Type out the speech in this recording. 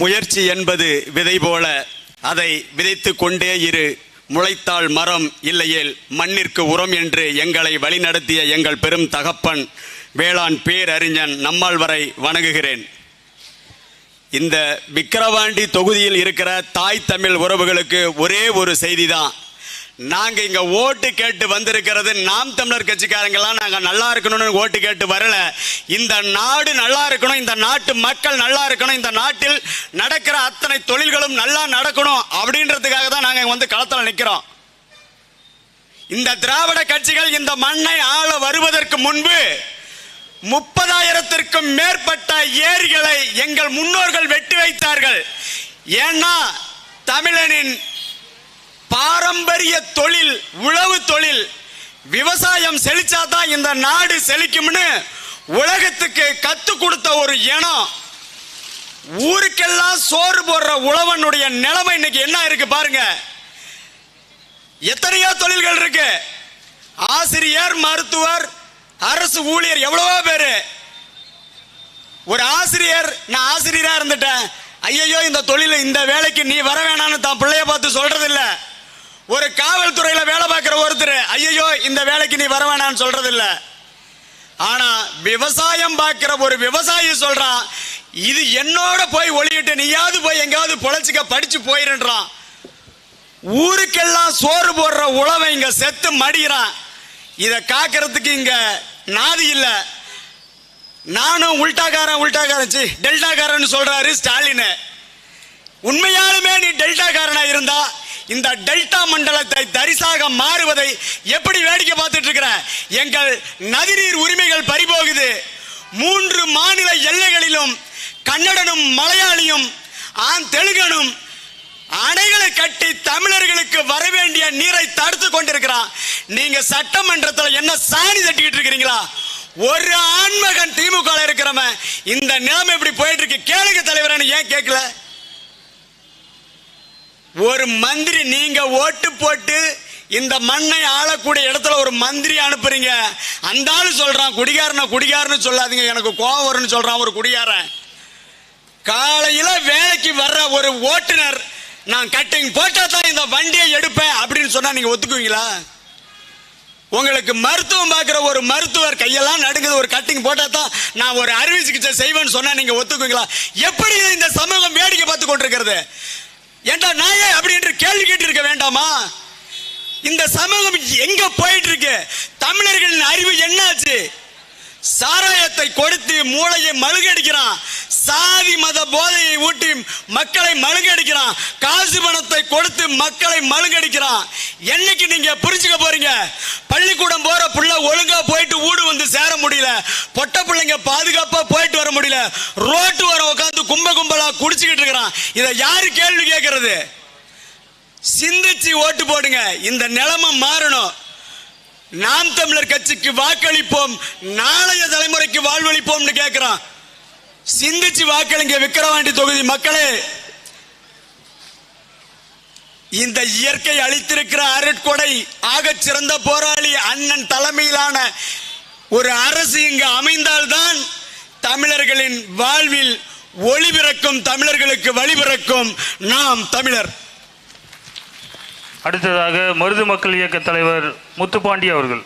முயற்சி என்பது விதை போல. அதை விதைத்து கொண்டே இரு. முளைத்தால் மரம் இல்லையேல் மண்ணிற்கு உரம் என்று எங்களை வழிநடத்திய எங்கள் பெரும் தகப்பன் வேளாண் பேரறிஞன் நம்மால் வரை வணங்குகிறேன். இந்த விக்கிரவாண்டி தொகுதியில் இருக்கிற தாய் தமிழ் உறவுகளுக்கு ஒரே ஒரு செய்தி தான் நாங்க இங்க ஓட்டு கேட்டு வந்திருக்கிறது நாம் தமிழர் கட்சிக்காரங்கெல்லாம் நாங்க நல்லா இருக்கணும்னு ஓட்டு கேட்டு வரல. இந்த நாடு நல்லா இருக்கணும் இந்த நாட்டு மக்கள் நல்லா இருக்கணும் இந்த நாட்டில் நடக்கிற அத்தனை தொழில்களும் நல்லா நடக்கணும் அப்படின்றதுக்காக தான் நாங்க வந்து களத்துல நிக்கிறோம். இந்த திராவிட கட்சிகள் இந்த மண்ணை ஆள வருவதற்கு முன்பு முப்பதாயிரத்திற்கும் மேற்பட்ட ஏரிகளை எங்கள் முன்னோர்கள் வெட்டி வைத்தார்கள். ஏன்னா தமிழனின் பாரம்பரிய தொழில் உழவு தொழில். விவசாயம் செழிச்சாதான் இந்த நாடு செழிக்கும்னு உலகத்துக்கு கத்து கொடுத்த ஒரு இனம். ஊருக்கெல்லாம் சோறு போடுற உழவனுடைய நிலைமை இன்னைக்கு என்ன இருக்கு பாருங்க. எத்தனையோ தொழில்கள் இருக்கு. ஆசிரியர் மருத்துவர் அரசு ஊழியர் எவ்வளவோ பேரு. ஒரு ஆசிரியர் நான் ஆசிரியரா இருந்துட்டேன். ஐயையோ இந்த தொழில் இந்த வேலைக்கு நீ வர வேணாம்னு தான் பிள்ளைய பார்த்து சொல்றது இல்லை ஒரு காவல்துறையில வேலை பார்க்குற ஒருத்தர் ஐயையோ இந்த வேலைக்கு நீ வர வேணாம்னு சொல்றது இல்ல ஆனா விவசாயம் பார்க்கிற ஒரு விவசாயி சொல்றான் இது என்னோட போய் ஒளியிட்டு நீயாவது போய் எங்கேயாவது பொழைச்சிக்க படிச்சு போயிருன்றான். ஊருக்கெல்லாம் சோறு போடுற உழவை இங்க செத்து மடிகிறான் இதை காக்கிறதுக்கு இங்க நாதி இல்லை. நானும் உல்டாக்காரன் உல்டாக்காரன் சி டெல்டாக்காரன் சொல்றாரு ஸ்டாலின். உண்மையாலுமே நீ டெல்டாக்காரனா இருந்தா இந்த டெல்டா மண்டலத்தை தரிசாக மாறுவதை எப்படி வேடிக்கை பார்த்துட்டு இருக்கிற எங்கள் நதிநீர் உரிமைகள் பறிபோகுது. மூன்று மாநில எல்லைகளிலும் கன்னடனும் மலையாளியும் ஆண் தெலுங்கனும் அணைகளை கட்டி தமிழர்களுக்கு வர வேண்டிய நீரை தடுத்து கொண்டிருக்கிறான். நீங்க சட்டமன்றத்தில் என்ன சாணி தட்டிக்கிட்டு இருக்கிறீங்களா? ஒரு ஆண்மகன் திமுக இருக்கிறவன். இந்த நிலைமை இப்படி போயிட்டு இருக்கு. கேளுங்க தலைவரன்னு ஏன் கேட்கல? ஒரு மந்திரி நீங்க ஓட்டு போட்டு இந்த மண்ணை ஆளக்கூடிய இடத்துல ஒரு மந்திரி அனுப்புறீங்க. அந்த ஆளு சொல்றான் குடிகாரன குடிகாரன்னு சொல்லாதீங்க. எனக்கு கோவம் வரும்னு சொல்றான் ஒரு குடிகாரன். காலையில வேலைக்கு வர்ற ஒரு ஓட்டுநர் நான் கட்டிங் போட்டா தான் இந்த வண்டியை எடுப்பேன் அப்படின்னு சொன்னா நீங்க ஒத்துக்குவீங்களா? உங்களுக்கு மருத்துவம் பார்க்குற ஒரு மருத்துவர் கையெல்லாம் நடுங்குது ஒரு கட்டிங் போட்டா தான் நான் ஒரு அறுவை சிகிச்சை செய்வேன்னு சொன்னா நீங்க ஒத்துக்குவீங்களா? எப்படி இந்த சமூகம் வேடிக்கை பார்த்து கொண்டிருக்கிறது? ஏண்டா நாயே அப்படி என்று கேள்வி கேட்டிருக்க வேண்டாமா? இந்த சமூகம் எங்க போயிட்டு இருக்கு தமிழர்களின் அறிவு என்னாச்சு? சாராயத்தை கொடுத்து மூளையை மழுகடிக்கிறான் சாதி மத போதையை ஊட்டி மக்களை மழுங்கடிக்கிறான். காசு பணத்தை கொடுத்து மக்களை மழுங்கடிக்கிறான். என்னைக்கு நீங்க புரிஞ்சுக்க போறீங்க? பள்ளிக்கூடம் போற புள்ள ஒழுங்கா போயிட்டு ஊடு வந்து சேர முடியல. பொட்ட பிள்ளைங்க பாதுகாப்பா போயிட்டு வர முடியல. ரோட்டு வர உட்காந்து கும்ப கும்பலா குடிச்சுக்கிட்டு இருக்கிறான். இதை யாரு கேள்வி கேட்கறது? சிந்திச்சு ஓட்டு போடுங்க. இந்த நிலைமை மாறணும். நாம் தமிழர் கட்சிக்கு வாக்களிப்போம். நாளைய தலைமுறைக்கு வாழ்வளிப்போம்னு கேட்கிறான். சிந்திச்சு வாக்களிங்க விக்கிரவாண்டி தொகுதி மக்களே. இந்த இயற்கை அளித்திருக்கிற அருட்கொடை ஆகச் சிறந்த போராளி அண்ணன் தலைமையிலான ஒரு அரசு இங்கு அமைந்தால்தான் தமிழர்களின் வாழ்வில் ஒளி பிறக்கும் தமிழர்களுக்கு வழி பிறக்கும் நாம் தமிழர். அடுத்ததாக மருது மக்கள் இயக்க தலைவர் முத்துப்பாண்டி அவர்கள்.